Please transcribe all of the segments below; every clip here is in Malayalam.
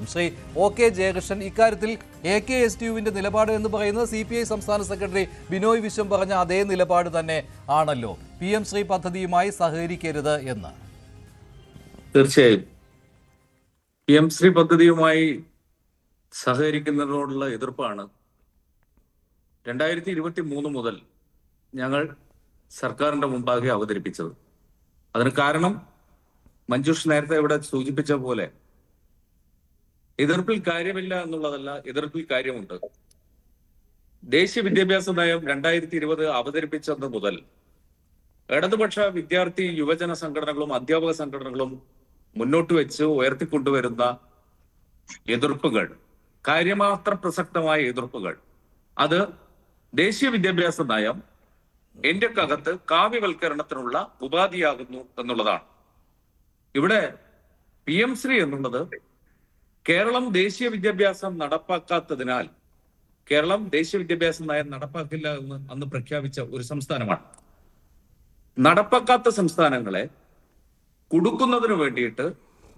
ശ്രീ ഒ കെ ജയകൃഷ്ണൻ ഇക്കാര്യത്തിൽ എ കെ എസ് ടി യുവിന്റെ നിലപാട് എന്ന് പറയുന്നത് സി പി ഐ സംസ്ഥാന സെക്രട്ടറി ബിനോയ് വിശ്വം പറഞ്ഞ അതേ നിലപാട് തന്നെ ആണല്ലോ. പി എം ശ്രീ പദ്ധതിയുമായി സഹകരിക്കരുത് എന്ന്. തീർച്ചയായും. പി എം ശ്രീ പദ്ധതിയുമായി സഹകരിക്കുന്നതിനോടുള്ള എതിർപ്പാണ്. രണ്ടായിരത്തി ഇരുപത്തി മൂന്ന് മുതൽ ഞങ്ങൾ സർക്കാരിന്റെ മുമ്പാകെ അവതരിപ്പിച്ചത്. അതിന് കാരണം മഞ്ജുഷ് നേരത്തെ ഇവിടെ സൂചിപ്പിച്ച പോലെ എതിർപ്പിൽ കാര്യമില്ല എന്നുള്ളതല്ല എതിർപ്പിൽ കാര്യമുണ്ട്. ദേശീയ വിദ്യാഭ്യാസ നയം രണ്ടായിരത്തി ഇരുപത് അവതരിപ്പിച്ചത് മുതൽ ഇടതുപക്ഷ വിദ്യാർത്ഥി യുവജന സംഘടനകളും അധ്യാപക സംഘടനകളും മുന്നോട്ട് വെച്ച് ഉയർത്തിക്കൊണ്ടുവരുന്ന എതിർപ്പുകൾ കാര്യമാത്ര പ്രസക്തമായ എതിർപ്പുകൾ. അത് ദേശീയ വിദ്യാഭ്യാസ നയം എന്റെ കകത്ത് കാവ്യവൽക്കരണത്തിനുള്ള ഉപാധിയാകുന്നു എന്നുള്ളതാണ്. ഇവിടെ പി എം ശ്രീ എന്നുള്ളത് കേരളം ദേശീയ വിദ്യാഭ്യാസം നടപ്പാക്കാത്തതിനാൽ കേരളം ദേശീയ വിദ്യാഭ്യാസ നയം നടപ്പാക്കില്ല എന്ന് അന്ന് പ്രഖ്യാപിച്ച ഒരു സംസ്ഥാനമാണ്. നടപ്പാക്കാത്ത സംസ്ഥാനങ്ങളെ കൊടുക്കുന്നതിന് വേണ്ടിയിട്ട്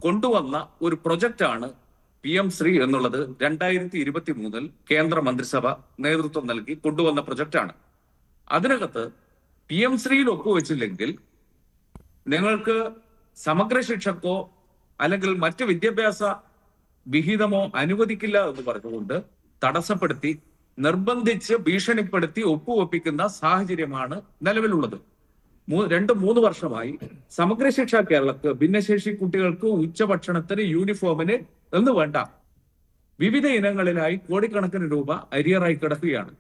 കൊണ്ടുവന്ന ഒരു പ്രൊജക്റ്റാണ് പി എം ശ്രീ എന്നുള്ളത് രണ്ടായിരത്തി ഇരുപത്തി മൂന്നിൽ കേന്ദ്ര മന്ത്രിസഭ നേതൃത്വം നൽകി കൊണ്ടുവന്ന പ്രൊജക്റ്റാണ്. അതിനകത്ത് പി എം ശ്രീയിൽ ഒപ്പുവെച്ചില്ലെങ്കിൽ നിങ്ങൾക്ക് സമഗ്ര ശിക്ഷക്കോ അല്ലെങ്കിൽ മറ്റ് വിദ്യാഭ്യാസ വിഹിതമോ അനുവദിക്കില്ല എന്ന് പറഞ്ഞുകൊണ്ട് തടസ്സപ്പെടുത്തി നിർബന്ധിച്ച് ഭീഷണിപ്പെടുത്തി ഒപ്പുവെപ്പിക്കുന്ന സാഹചര്യമാണ് നിലവിലുള്ളത്. രണ്ട് മൂന്ന് വർഷമായി സമഗ്ര ശിക്ഷാ കേരളക്ക് ഭിന്നശേഷി കുട്ടികൾക്ക് ഉച്ചഭക്ഷണത്തിന് യൂണിഫോമിന് എന്ന് വേണ്ട വിവിധ ഇനങ്ങളിലായി കോടിക്കണക്കിന് രൂപ അരിയറായി കിടക്കുകയാണ്.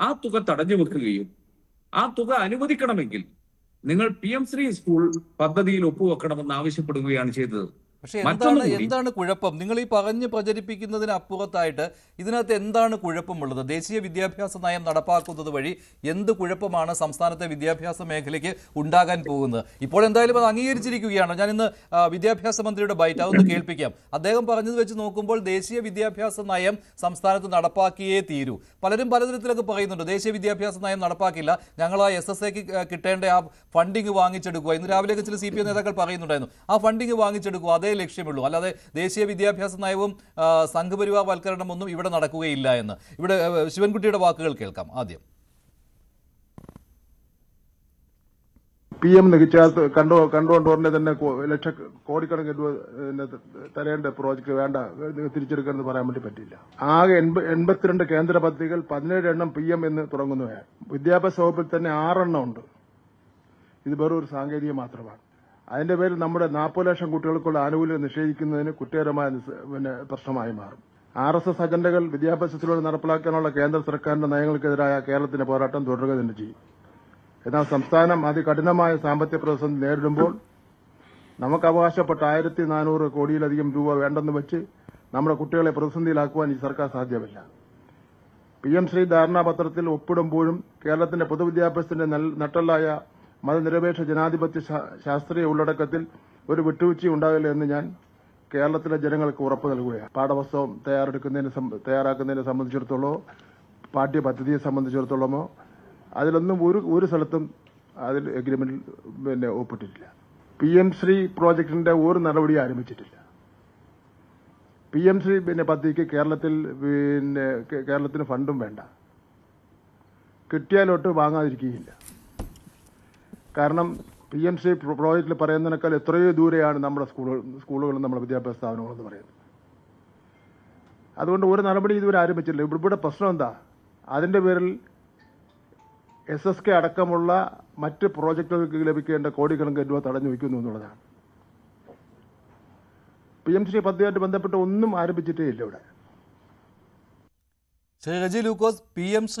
ആ തുക തടഞ്ഞു വെക്കുകയും ആ തുക അനുവദിക്കണമെങ്കിൽ നിങ്ങൾ പി എം ശ്രീ സ്കൂൾ പദ്ധതിയിൽ ഒപ്പുവെക്കണമെന്ന് ആവശ്യപ്പെടുകയാണ് ചെയ്തത്. പക്ഷെ എന്താണ് എന്താണ് കുഴപ്പം? നിങ്ങൾ ഈ പറഞ്ഞ് പ്രചരിപ്പിക്കുന്നതിന് അപ്പുറത്തായിട്ട് ഇതിനകത്ത് എന്താണ് കുഴപ്പമുള്ളത്? ദേശീയ വിദ്യാഭ്യാസ നയം നടപ്പാക്കുന്നത് വഴി എന്ത് കുഴപ്പമാണ് സംസ്ഥാനത്തെ വിദ്യാഭ്യാസ മേഖലയ്ക്ക് ഉണ്ടാകാൻ പോകുന്നത്? ഇപ്പോൾ എന്തായാലും അത് അംഗീകരിച്ചിരിക്കുകയാണ്. ഞാൻ ഇന്ന് വിദ്യാഭ്യാസ മന്ത്രിയുടെ ബൈറ്റ് അതൊന്ന് കേൾപ്പിക്കാം. അദ്ദേഹം പറഞ്ഞത് വെച്ച് നോക്കുമ്പോൾ ദേശീയ വിദ്യാഭ്യാസ നയം സംസ്ഥാനത്ത് നടപ്പാക്കിയേ തീരൂ. പലരും പലതരത്തിലൊക്കെ പറയുന്നുണ്ട് ദേശീയ വിദ്യാഭ്യാസ നയം നടപ്പാക്കില്ല. ഞങ്ങൾ ആ എസ് എസ് എക്ക് കിട്ടേണ്ട ആ ഫണ്ടിങ് വാങ്ങിച്ചെടുക്കുക. ഇന്ന് രാവിലെയൊക്കെ ചില സി പി നേതാക്കൾ പറയുന്നുണ്ടായിരുന്നു ആ ഫണ്ടിങ് വാങ്ങിച്ചെടുക്കുക. അതേ ലക്ഷ്യമുള്ളൂ. അല്ലാതെ ദേശീയ വിദ്യാഭ്യാസ നയവും സംഘപരിവാവൽക്കരണം ഒന്നും ഇവിടെ നടക്കുകയില്ല എന്ന്. ഇവിടെ ശിവൻകുട്ടിയുടെ വാക്കുകൾ കേൾക്കാം. ആദ്യം. പി എം നികച്ചാൽ കണ്ടു ഉടനെ തന്നെ ലക്ഷ കോടിക്കണക്കിന് രൂപ തരേണ്ട പ്രോജക്റ്റ് വേണ്ട തിരിച്ചെടുക്കണമെന്ന് പറയാൻ വേണ്ടി പറ്റില്ല ആകെ എൺപ- എൺപത്തിരണ്ട് കേന്ദ്ര പദ്ധതികൾ പതിനേഴ് എണ്ണം പി എം എന്ന് തുടങ്ങുന്നവയാണ് വിദ്യാഭ്യാസ വകുപ്പിൽ തന്നെ ആറെണ്ണം ഉണ്ട്. ഇത് വെറും ഒരു സാങ്കേതിക മാത്രമാണ്. അതിന്റെ പേരിൽ നമ്മുടെ നാൽപ്പത് ലക്ഷം കുട്ടികൾക്കുള്ള ആനുകൂല്യം നിഷേധിക്കുന്നതിന് കുറ്റകരമായ പിന്നെ പ്രശ്നമായി മാറും. ആർ എസ് എസ് അജണ്ടകൾ വിദ്യാഭ്യാസത്തിലൂടെ നടപ്പിലാക്കാനുള്ള കേന്ദ്ര സർക്കാരിന്റെ നയങ്ങൾക്കെതിരായ കേരളത്തിന്റെ പോരാട്ടം തുടരുക തന്നെ ചെയ്യും. എന്നാൽ സംസ്ഥാനം അതികഠിനമായ സാമ്പത്തിക പ്രതിസന്ധി നേരിടുമ്പോൾ നമുക്ക് അവകാശപ്പെട്ട ആയിരത്തി നാനൂറ് കോടിയിലധികം രൂപ വേണ്ടെന്ന് വെച്ച് നമ്മുടെ കുട്ടികളെ പ്രതിസന്ധിയിലാക്കുവാൻ ഈ സർക്കാർ സാധ്യമല്ല. പി എം ശ്രീ ധാരണാപത്രത്തിൽ ഒപ്പിടുമ്പോഴും കേരളത്തിന്റെ പൊതുവിദ്യാഭ്യാസത്തിന്റെ നട്ടെല്ലായ മതനിരപേക്ഷ ജനാധിപത്യ ശാസ്ത്രീയ ഉള്ളടക്കത്തിൽ ഒരു വിട്ടുവീഴ്ച ഉണ്ടാകില്ല എന്ന് ഞാൻ കേരളത്തിലെ ജനങ്ങൾക്ക് ഉറപ്പ് നൽകുകയാണ്. പാഠപുസ്തകം തയ്യാറെടുക്കുന്നതിനെ തയ്യാറാക്കുന്നതിനെ സംബന്ധിച്ചിടത്തോളമോ പാഠ്യപദ്ധതിയെ സംബന്ധിച്ചിടത്തോളമോ അതിലൊന്നും ഒരു ഒരു സ്ഥലത്തും അതിൽ എഗ്രിമെന്റിൽ പിന്നെ ഒപ്പിട്ടിട്ടില്ല. പി എം ശ്രീ പ്രോജക്ടിന്റെ ഒരു നടപടി ആരംഭിച്ചിട്ടില്ല. പി എം ശ്രീ പിന്നെ പദ്ധതിക്ക് കേരളത്തിൽ പിന്നെ കേരളത്തിന് ഫണ്ടും വേണ്ട. കിട്ടിയാലോട്ട് വാങ്ങാതിരിക്കുകയില്ല. കാരണം പി എം സി പ്രോജക്റ്റിൽ പറയുന്നതിനേക്കാൾ എത്രയോ ദൂരെയാണ് നമ്മുടെ സ്കൂളുകൾ സ്കൂളുകളും നമ്മുടെ വിദ്യാഭ്യാസ സ്ഥാപനങ്ങളും എന്ന് പറയുന്നത്. അതുകൊണ്ട് ഒരു നടപടി ഇതുവരെ ആരംഭിച്ചില്ല ഇവിടെ പ്രശ്നം എന്താ? അതിന്റെ പേരിൽ എസ് എസ് കെ അടക്കമുള്ള മറ്റ് പ്രോജക്റ്റുകൾക്ക് ലഭിക്കേണ്ട കോടിക്കണക്കിന് രൂപ തടഞ്ഞു വയ്ക്കുന്നു എന്നുള്ളതാണ്. പി എം സി പദ്ധതിയായിട്ട് ബന്ധപ്പെട്ട് ഒന്നും ആരംഭിച്ചിട്ടേ ഇല്ല ഇവിടെ. Shri Raji Lukose P M Shri